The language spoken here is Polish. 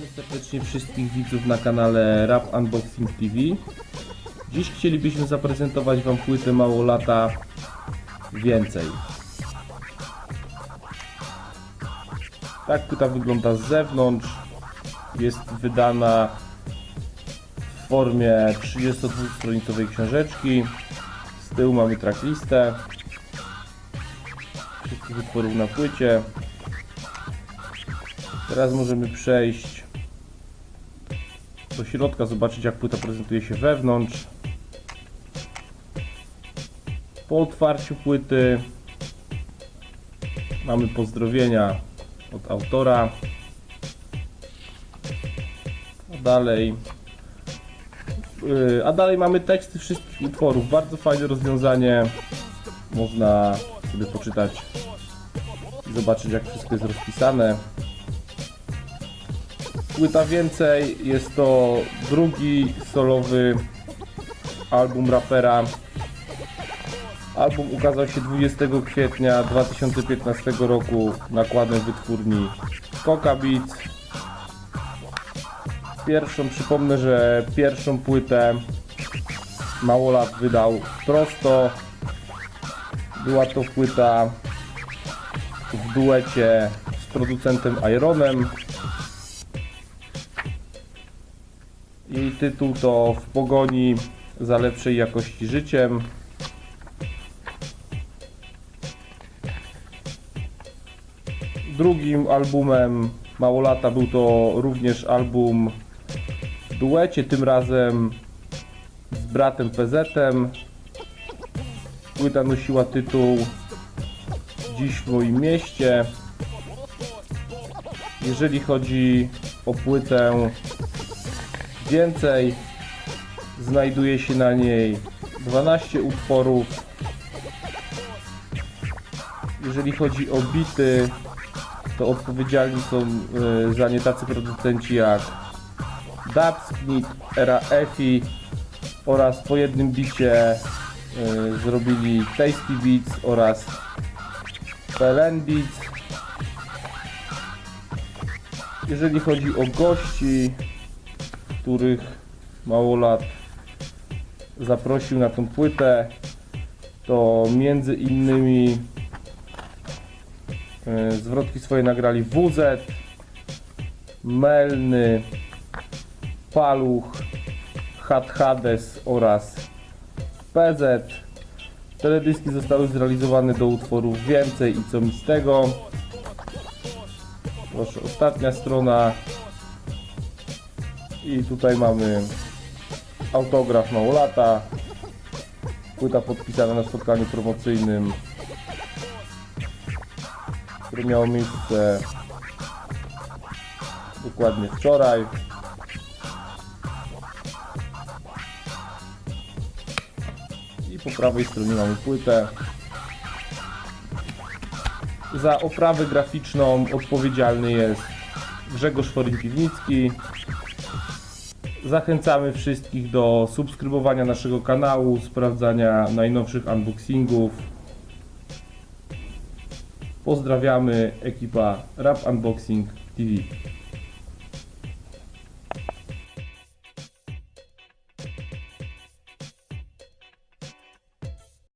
Witamy serdecznie wszystkich widzów na kanale Rap Unboxing TV. Dziś chcielibyśmy zaprezentować Wam płytę Mało Lata Więcej. Tak płyta wygląda z zewnątrz. Jest wydana w formie 32-stronicowej książeczki. Z tyłu mamy tracklistę wszystkich utworów na płycie. Teraz możemy przejść do środka, zobaczyć jak płyta prezentuje się wewnątrz. Po otwarciu płyty mamy pozdrowienia od autora. A dalej yy, a dalej mamy teksty wszystkich utworów. Bardzo fajne rozwiązanie. Można sobie poczytać i zobaczyć jak wszystko jest rozpisane. Płyta więcej jest to drugi solowy album rapera. Album ukazał się 20 kwietnia 2015 roku nakładem wytwórni Coca Beats. Pierwszą, przypomnę, że pierwszą płytę Małolat wydał prosto. Była to płyta w duecie z producentem Ironem. Tytuł to W pogoni za lepszej jakości życiem. Drugim albumem Mało lata był to również album w duecie, tym razem z bratem PZ-em. Płyta nosiła tytuł Dziś w moim mieście. Jeżeli chodzi o płytę więcej, znajduje się na niej 12 utworów. Jeżeli chodzi o bity, to odpowiedzialni są y, za nie tacy producenci jak Dubsknit, Era Efi oraz po jednym bicie y, zrobili Tasty Beats oraz PLN Beats. Jeżeli chodzi o gości, których mało lat zaprosił na tą płytę, to między innymi e, zwrotki swoje nagrali WZ, Melny, Paluch, Hat Hades oraz PZ. Teledyski zostały zrealizowane do utworów Więcej i Co mi z tego. Proszę, ostatnia strona. I tutaj mamy autograf Małolata. Płyta podpisana na spotkaniu promocyjnym, które miało miejsce dokładnie wczoraj. I po prawej stronie mamy płytę. Za oprawę graficzną odpowiedzialny jest Grzegorz Foryn-Piwnicki. Zachęcamy wszystkich do subskrybowania naszego kanału, sprawdzania najnowszych unboxingów. Pozdrawiamy ekipa Rap Unboxing TV.